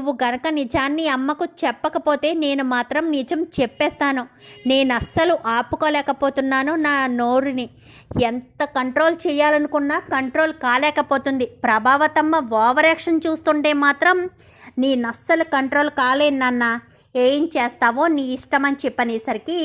నువ్వు గనక నిజాన్ని అమ్మకు చెప్పకపోతే నేను మాత్రం నిజం చెప్పేస్తాను. నేను అస్సలు ఆపుకోలేకపోతున్నాను నా నోరుని. ఎంత కంట్రోల్ చేయాలనుకున్నా కంట్రోల్ కాలేకపోతుంది. ప్రభావతమ్మ ఓవర్ యాక్షన్ చూస్తుంటే మాత్రం నీ నస్సలు కంట్రోల్ కాలేను ఏం చేస్తావో నీ ఇష్టం అని చెప్పనేసరికి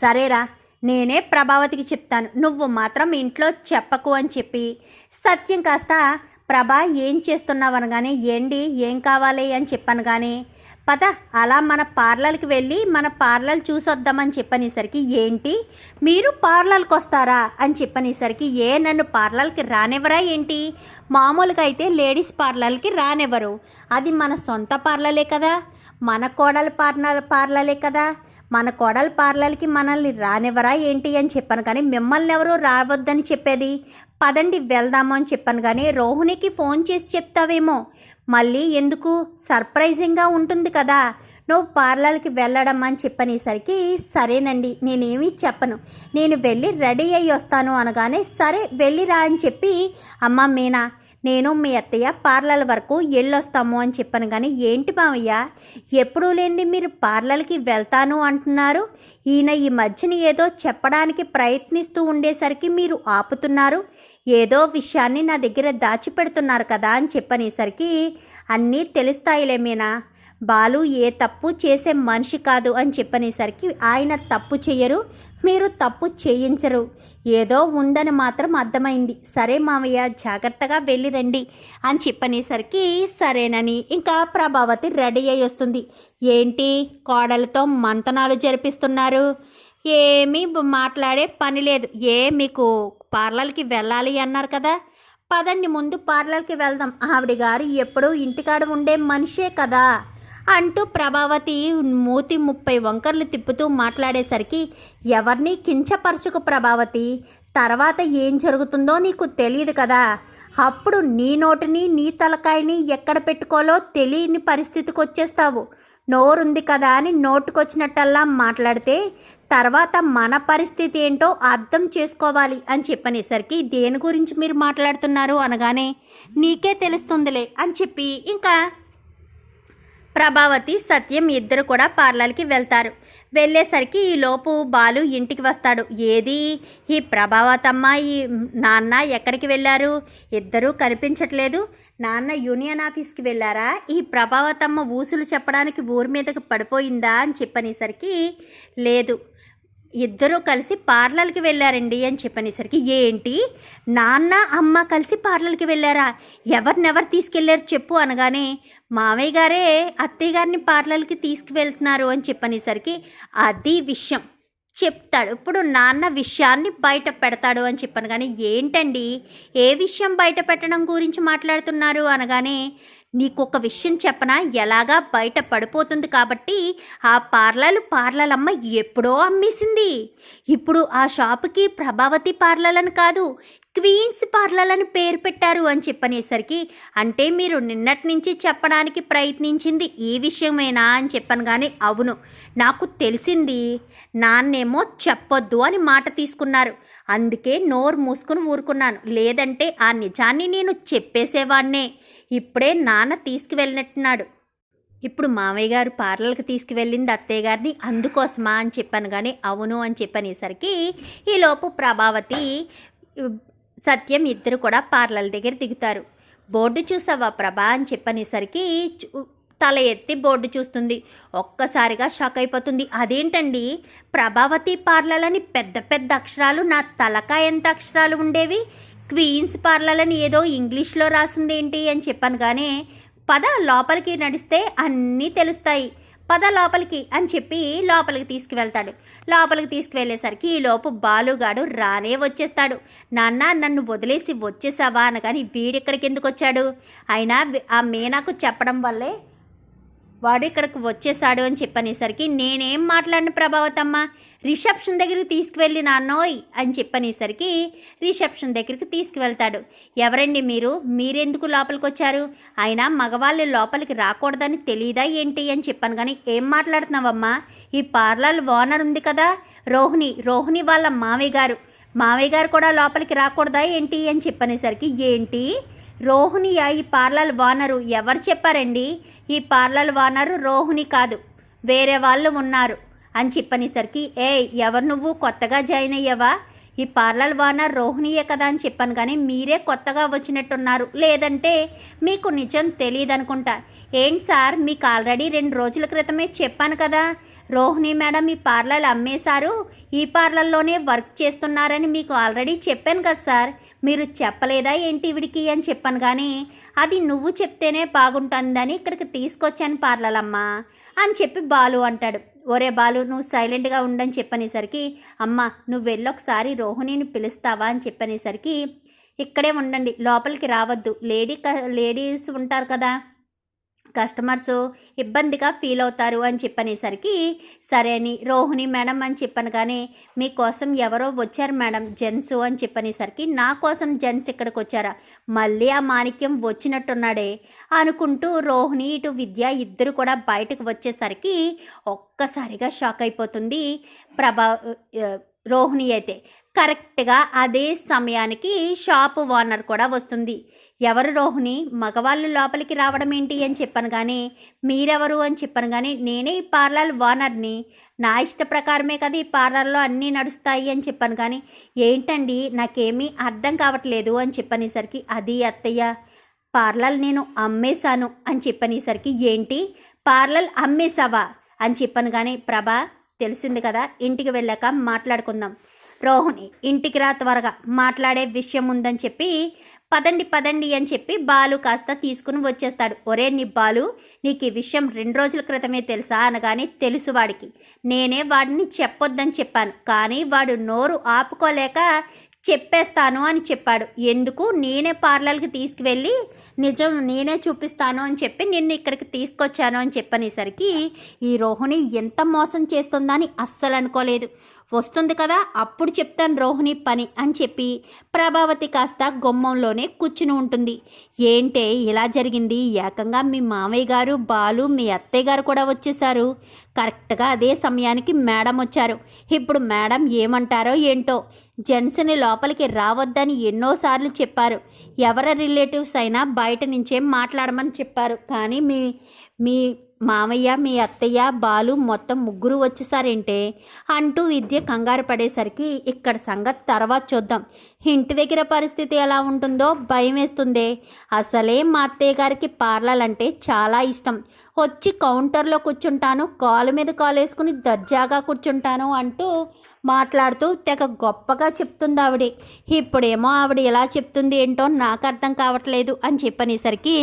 సరేరా నేనే ప్రభావతికి చెప్తాను. నువ్వు మాత్రం ఇంట్లో చెప్పకు అని చెప్పి సత్యం కాస్త ప్రభా ఏం చేస్తున్నావు అనగానే ఏంటి ఏం కావాలి? అని చెప్పాను కానీ పద అలా మన పార్లర్కి వెళ్ళి మన పార్లర్ చూసొద్దామని చెప్పనేసరికి ఏంటి? మీరు పార్లర్కి వస్తారా? అని చెప్పనేసరికి ఏ నన్ను పార్లర్కి రానివ్వరా ఏంటి? మామూలుగా అయితే లేడీస్ పార్లర్కి రానివ్వరు. అది మన సొంత పార్లరే కదా. మన కోడల పార్లర్ పార్లలే కదా. మన కోడల పార్లర్కి మనల్ని రానివ్వరా ఏంటి? అని చెప్పాను కానీ మిమ్మల్ని ఎవరు రావద్దని చెప్పేది? పదండి వెళ్దాము అని చెప్పాను కానీ రోహిణికి ఫోన్ చేసి చెప్తావేమో. మళ్ళీ ఎందుకు? సర్ప్రైజింగ్గా ఉంటుంది కదా. నువ్వు పార్లర్కి వెళ్ళడం అని చెప్పనేసరికి సరేనండి నేనేమీ చెప్పను. నేను వెళ్ళి రెడీ అయ్యి వస్తాను అనగానే సరే వెళ్ళిరా అని చెప్పి అమ్మ మీనా నేను మీ అత్తయ్య పార్లర్ వరకు వెళ్ళొస్తాము అని చెప్పాను కానీ ఏంటి మావయ్య? ఎప్పుడూ లేనిది మీరు పార్లర్కి వెళ్తాను అంటున్నారు. ఈయన ఈ మధ్యన ఏదో చెప్పడానికి ప్రయత్నిస్తూ ఉండేసరికి మీరు ఆపుతున్నారు. ఏదో విషయాన్ని నా దగ్గర దాచిపెడుతున్నారు కదా అని చెప్పనేసరికి అన్నీ తెలుస్తాయిలే మీనా. బాలు ఏ తప్పు చేసే మనిషి కాదు అని చెప్పనేసరికి ఆయన తప్పు చేయరు. మీరు తప్పు చేయించరు. ఏదో ఉందని మాత్రం అర్థమైంది. సరే మామయ్య జాగ్రత్తగా వెళ్ళి రండి అని చెప్పనేసరికి సరేనని ఇంకా ప్రభావతి రెడీ అయి వస్తుంది. ఏంటి? కోడలతో మంతనాలు జరిపిస్తున్నారు. ఏమీ మాట్లాడే పని లేదు. ఏ మీకు పార్లర్కి వెళ్ళాలి అన్నారు కదా. పదండి ముందు పార్లర్కి వెళ్దాం. ఆవిడ గారు ఎప్పుడూ ఇంటికాడ ఉండే మనిషే కదా. అంటూ ప్రభావతి మూతి ముప్పై వంకర్లు తిప్పుతూ మాట్లాడేసరికి ఎవరిని కించపరచుకు ప్రభావతి? తర్వాత ఏం జరుగుతుందో నీకు తెలియదు కదా. అప్పుడు నీ నోటిని నీ తలకాయని ఎక్కడ పెట్టుకోలో తెలియని పరిస్థితికి వచ్చేస్తావు నోరుంది కదా అని నోటుకొచ్చినట్టల్లా మాట్లాడితే తర్వాత మన పరిస్థితి ఏంటో అర్థం చేసుకోవాలి అని చెప్పనేసరికి దేని గురించి మీరు మాట్లాడుతున్నారు? అనగానే నీకే తెలుస్తుందిలే అని చెప్పి ఇంకా ప్రభావతి సత్యం ఇద్దరు కూడా పార్లర్కి వెళ్తారు. వెళ్ళేసరికి ఈ లోపు బాలు ఇంటికి వస్తాడు. ఏది? ఈ ప్రభావతమ్మ ఈ నాన్న ఎక్కడికి వెళ్ళారు? ఇద్దరూ కనిపించట్లేదు. నాన్న యూనియన్ ఆఫీస్కి వెళ్ళారా? ఈ ప్రభావతమ్మ ఊసులు చెప్పడానికి ఊరి మీదకి పడిపోయిందా అని చెప్పనేసరికి లేదు. ఇద్దరూ కలిసి పార్లర్కి వెళ్ళారండి అని చెప్పనేసరికి ఏంటి? నాన్న అమ్మ కలిసి పార్లర్కి వెళ్ళారా? ఎవరినెవరు తీసుకెళ్ళారు చెప్పు అనగానే మావయ్య గారే అత్తయ్య గారిని పార్లర్కి తీసుకువెళ్తున్నారు అని చెప్పనేసరికి అది విషయం. చెప్తాడు. ఇప్పుడు నాన్న విషయాన్ని బయట పెడతాడు అని చెప్పాను కానీ ఏంటండి? ఏ విషయం బయట పెట్టడం గురించి మాట్లాడుతున్నారు? అనగానే నీకొక విషయం చెప్పనా? ఎలాగా బయట పడిపోతుంది కాబట్టి ఆ పార్లర్లు పార్లలమ్మ ఎప్పుడో అమ్మేసింది. ఇప్పుడు ఆ షాపుకి ప్రభావతి పార్లర్ అని కాదు క్వీన్స్ పార్లర్ అని పేరు పెట్టారు అని చెప్పనేసరికి అంటే మీరు నిన్నటి నుంచి చెప్పడానికి ప్రయత్నించింది ఈ విషయమేనా అని చెప్పాను కానీ అవును నాకు తెలిసింది. నాన్నేమో చెప్పొద్దు అని మాట తీసుకున్నారు. అందుకే నోరు మూసుకుని ఊరుకున్నాను. లేదంటే ఆ నిజాన్ని నేను చెప్పేసేవాణ్ణే ఇప్పుడే నాన్న తీసుకువెళ్ళినట్టున్నాడు. ఇప్పుడు మామయ్య గారు పార్లర్కి తీసుకువెళ్ళింది అత్తయ్య గారిని అందుకోసమా అని చెప్పాను కానీ అవును అని చెప్పనేసరికి ఈలోపు ప్రభావతి సత్యం ఇద్దరు కూడా పార్లర్ దగ్గర దిగుతారు. బోర్డు చూసావా ప్రభా అని చెప్పనేసరికి చూ- తల ఎత్తి బోర్డు చూస్తుంది. ఒక్కసారిగా షాక్ అయిపోతుంది. అదేంటండి? ప్రభావతి పార్లర్ అని పెద్ద పెద్ద అక్షరాలు నా తలకాయ ఎంత అక్షరాలు ఉండేవి? క్వీన్స్ పార్లర్ అని ఏదో ఇంగ్లీష్లో రాసిందేంటి అని చెప్పాను కానీ పద లోపలికి నడిస్తే అన్నీ తెలుస్తాయి. పద లోపలికి అని చెప్పి లోపలికి తీసుకువెళ్తాడు. లోపలికి తీసుకువెళ్ళేసరికి ఈ లోపు బాలుగాడు రానే వచ్చేస్తాడు. నాన్న నన్ను వదిలేసి వచ్చేసావా? అనగాని వీడిక్కడికి ఎందుకు వచ్చాడు అయినా ఆ మీనాకు చెప్పడం వల్లే వాడు ఇక్కడికి వచ్చేసాడు అని చెప్పనేసరికి నేనేం మాట్లాడిన ప్రభావతమ్మ? రిసెప్షన్ దగ్గరికి తీసుకువెళ్ళి నాన్నోయ్ అని చెప్పనేసరికి రిసెప్షన్ దగ్గరికి తీసుకువెళ్తాడు. ఎవరండి మీరు? మీరెందుకు లోపలికి వచ్చారు అయినా మగవాళ్ళు లోపలికి రాకూడదని తెలియదా ఏంటి? అని చెప్పాను. కానీ ఏం మాట్లాడుతున్నావమ్మా? ఈ పార్లర్ ఓనర్ ఉంది కదా రోహిణి రోహిణి వాళ్ళ మావయ్య గారు. మావయ్య గారు కూడా లోపలికి రాకూడదా ఏంటి? అని చెప్పనేసరికి ఏంటి? రోహిణియ ఈ పార్లర్ వానరు. ఎవరు చెప్పారండి? ఈ పార్లర్ వానరు రోహిణి కాదు. వేరే వాళ్ళు ఉన్నారు. అని చెప్పనేసరికి ఏ ఎవరు నువ్వు? కొత్తగా జాయిన్ అయ్యావా? ఈ పార్లర్ వానర్ రోహిణియే కదా అని చెప్పాను కానీ మీరే కొత్తగా వచ్చినట్టున్నారు. లేదంటే మీకు నిజం తెలియదు అనుకుంటా ఏంటి సార్ మీకు ఆల్రెడీ రెండు రోజుల క్రితమే చెప్పాను కదా. రోహిణి మేడం ఈ పార్లర్ అమ్మేశారు. ఈ పార్లర్లోనే వర్క్ చేస్తున్నారని మీకు ఆల్రెడీ చెప్పాను కదా సార్. మీరు చెప్పలేదా ఏంటి ఇవిడికి అని చెప్పాను కానీ అది నువ్వు చెప్తేనే బాగుంటుందని ఇక్కడికి తీసుకొచ్చాను పార్లర్ అని చెప్పి బాలు అంటాడు. ఒరే బాలు నువ్వు సైలెంట్గా ఉండని చెప్పనేసరికి అమ్మ నువ్వు వెళ్ళొకసారి రోహిణిని పిలుస్తావా అని చెప్పనేసరికి ఇక్కడే ఉండండి లోపలికి రావద్దు. లేడీ క- లేడీస్ ఉంటారు కదా. కస్టమర్స్ ఇబ్బందిగా ఫీల్ అవుతారు అని చెప్పనేసరికి సరే అని రోహిణి మేడం అని చెప్పాను కానీ మీకోసం ఎవరో వచ్చారు మేడం జెంట్స్ అని చెప్పనేసరికి నా కోసం జెంట్స్ ఇక్కడికి వచ్చారా? మళ్ళీ ఆ మాణిక్యం వచ్చినట్టున్నాడే అనుకుంటూ రోహిణి ఇటు విద్య ఇద్దరు కూడా బయటకు వచ్చేసరికి ఒక్కసారిగా షాక్ అయిపోతుంది. ప్రభా రోహిణి అయితే కరెక్ట్గా అదే సమయానికి షాపు ఓనర్ కూడా వస్తుంది. ఎవరు రోహిణి? మగవాళ్ళు లోపలికి రావడం ఏంటి అని చెప్పాను కానీ మీరెవరు అని చెప్పాను కానీ నేనే ఈ పార్లర్ ఓనర్ని. నా ఇష్ట ప్రకారమే కదా ఈ పార్లర్లో అన్నీ నడుస్తాయి అని చెప్పాను కానీ ఏంటండి? నాకేమీ అర్థం కావట్లేదు అని చెప్పనేసరికి అది అత్తయ్య పార్లర్ నేను అమ్మేశాను అని చెప్పనేసరికి ఏంటి? పార్లర్ అమ్మేశావా అని చెప్పాను కానీ ప్రభా తెలిసింది కదా ఇంటికి వెళ్ళాక మాట్లాడుకుందాం. రోహిణి ఇంటికి రా త్వరగా మాట్లాడే విషయం ఉందని చెప్పి పదండి పదండి అని చెప్పి బాలు కాస్త తీసుకుని వచ్చేస్తాడు. ఒరే నీ బాలు నీకు ఈ విషయం రెండు రోజుల క్రితమే తెలుసా అనగానే తెలుసు వాడికి. నేనే వాడిని చెప్పొద్దని చెప్పాను కానీ వాడు నోరు ఆపుకోలేక చెప్పేస్తాను అని చెప్పాడు. ఎందుకు? నేనే పార్లర్కి తీసుకువెళ్ళి నిజం నేనే చూపిస్తాను అని చెప్పి నిన్ను ఇక్కడికి తీసుకొచ్చాను అని చెప్పనేసరికి ఈ రోహిణి ఎంత మోసం చేస్తుందని అస్సలు అనుకోలేదు. వస్తుంది కదా అప్పుడు చెప్తాను రోహిణి పని అని చెప్పి ప్రభావతి కాస్త గుమ్మంలోనే కూర్చుని ఉంటుంది. ఏంటే ఇలా జరిగింది? ఏకంగా మీ మామయ్య గారు బాలు మీ అత్తయ్య గారు కూడా వచ్చేసారు కరెక్ట్గా అదే సమయానికి మేడం వచ్చారు. ఇప్పుడు మేడం ఏమంటారో ఏంటో జెంట్స్ని లోపలికి రావద్దని ఎన్నోసార్లు చెప్పారు. ఎవరి రిలేటివ్స్ అయినా బయట నుంచే మాట్లాడమని చెప్పారు. కానీ మీ మీ మామయ్య మీ అత్తయ్య బాలు మొత్తం ముగ్గురు వచ్చేసారంటే? అంటూ విద్య కంగారు పడేసరికి ఇక్కడ సంగతి తర్వాత చూద్దాం. ఇంటి దగ్గర పరిస్థితి ఎలా ఉంటుందో భయం వేస్తుందే. అసలే మా అత్తయ్య గారికి పార్లర్ అంటే చాలా ఇష్టం. వచ్చి కౌంటర్లో కూర్చుంటాను కాలు మీద కాలు వేసుకుని దర్జాగా కూర్చుంటాను అంటూ మాట్లాడుతూ తెగ గొప్పగా చెప్తుంది ఆవిడ ఇప్పుడేమో ఆవిడ ఎలా చెప్తుంది ఏంటో నాకు అర్థం కావట్లేదు అని చెప్పనేసరికి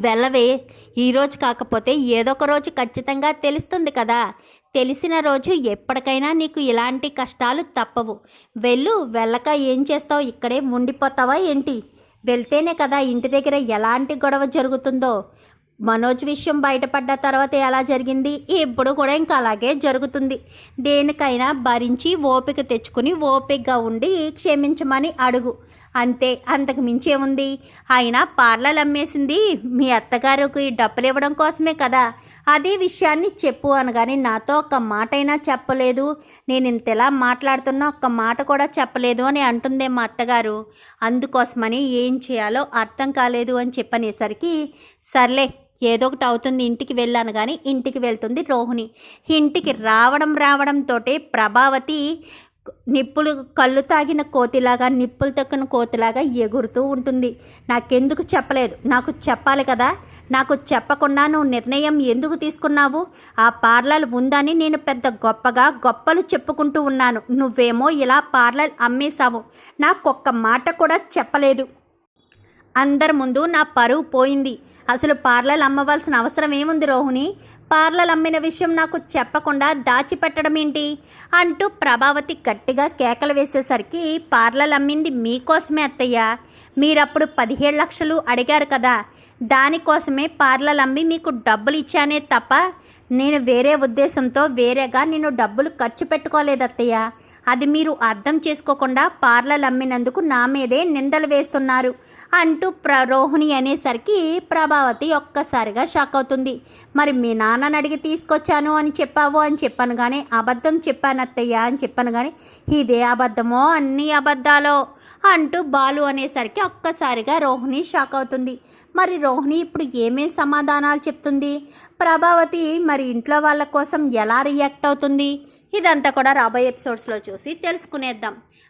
వెళ్ళవే ఈరోజు కాకపోతే ఏదో ఒక రోజు ఖచ్చితంగా తెలుస్తుంది కదా. తెలిసిన రోజు ఎప్పటికైనా నీకు ఇలాంటి కష్టాలు తప్పవు. వెళ్ళు వెళ్ళక ఏం చేస్తావు? ఇక్కడే ఉండిపోతావా ఏంటి? వెళ్తేనే కదా ఇంటి దగ్గర ఎలాంటి గొడవ జరుగుతుందో. మనోజ్ విషయం బయటపడ్డ తర్వాత ఎలా జరిగింది? ఇప్పుడు కూడా ఇంకా అలాగే జరుగుతుంది. దేనికైనా భరించి ఓపిక తెచ్చుకుని ఓపికగా ఉండి క్షమించమని అడుగు. అంతే అంతకు మించి ఏముంది? అయినా పార్లర్ అమ్మేసింది మీ అత్తగారికి డబ్బులు ఇవ్వడం కోసమే కదా. అదే విషయాన్ని చెప్పు అనగానే నాతో ఒక్క మాట అయినా చెప్పలేదు. నేను ఇంతలా మాట్లాడుతున్నా ఒక్క మాట కూడా చెప్పలేదు అని అంటుందే మా అత్తగారు. అందుకోసమని ఏం చేయాలో అర్థం కాలేదు అని చెప్పనేసరికి సర్లే ఏదో ఒకటి అవుతుంది ఇంటికి వెళ్ళాను కానీ ఇంటికి వెళ్తుంది రోహిణి. ఇంటికి రావడం రావడంతో ప్రభావతి నిప్పులు కళ్ళు తాగిన కోతిలాగా నిప్పులు తక్కిన కోతిలాగా ఎగురుతూ ఉంటుంది. నాకెందుకు చెప్పలేదు? నాకు చెప్పాలి కదా? నాకు చెప్పకుండా నువ్వు నిర్ణయం ఎందుకు తీసుకున్నావు? ఆ పార్లర్ ఉందని నేను పెద్ద గొప్పగా గొప్పలు చెప్పుకుంటూ ఉన్నాను. నువ్వేమో ఇలా పార్లర్ అమ్మేశావు. నాకొక్క మాట కూడా చెప్పలేదు. అందరి ముందు నా పరువు పోయింది. అసలు పార్లర్ అమ్మవలసిన అవసరం ఏముంది రోహిణి? పార్లర్ అమ్మిన విషయం నాకు చెప్పకుండా దాచిపెట్టడం ఏంటి? అంటూ ప్రభావతి గట్టిగా కేకలు వేసేసరికి పార్లర్ అమ్మింది మీకోసమే అత్తయ్య. మీరప్పుడు పదిహేడు లక్షలు అడిగారు కదా. దానికోసమే పార్లర్ అమ్మి మీకు డబ్బులు ఇచ్చానే తప్ప నేను వేరే ఉద్దేశంతో వేరేగా నేను డబ్బులు ఖర్చు పెట్టుకోలేదు అత్తయ్య. అది మీరు అర్థం చేసుకోకుండా పార్లలు అమ్మినందుకు నా మీదే నిందలు వేస్తున్నారు. అంటూ ప్ర రోహిణి అనేసరికి ప్రభావతి ఒక్కసారిగా షాక్ అవుతుంది. మరి మీ నాన్నని అడిగి తీసుకొచ్చాను అని చెప్పావు అని చెప్పాను కానీ అబద్ధం చెప్పాను అత్తయ్య అని చెప్పాను కానీ ఇదే అబద్ధమో అన్ని అబద్ధాలో అంటూ బాలు అనేసరికి ఒక్కసారిగా రోహిణి షాక్ అవుతుంది. మరి రోహిణి ఇప్పుడు ఏమేం సమాధానాలు చెప్తుంది? ప్రభావతి మరి ఇంట్లో వాళ్ళ కోసం ఎలా రియాక్ట్ అవుతుంది? ఇదంతా కూడా రాబోయే ఎపిసోడ్స్లో చూసి తెలుసుకునేద్దాం.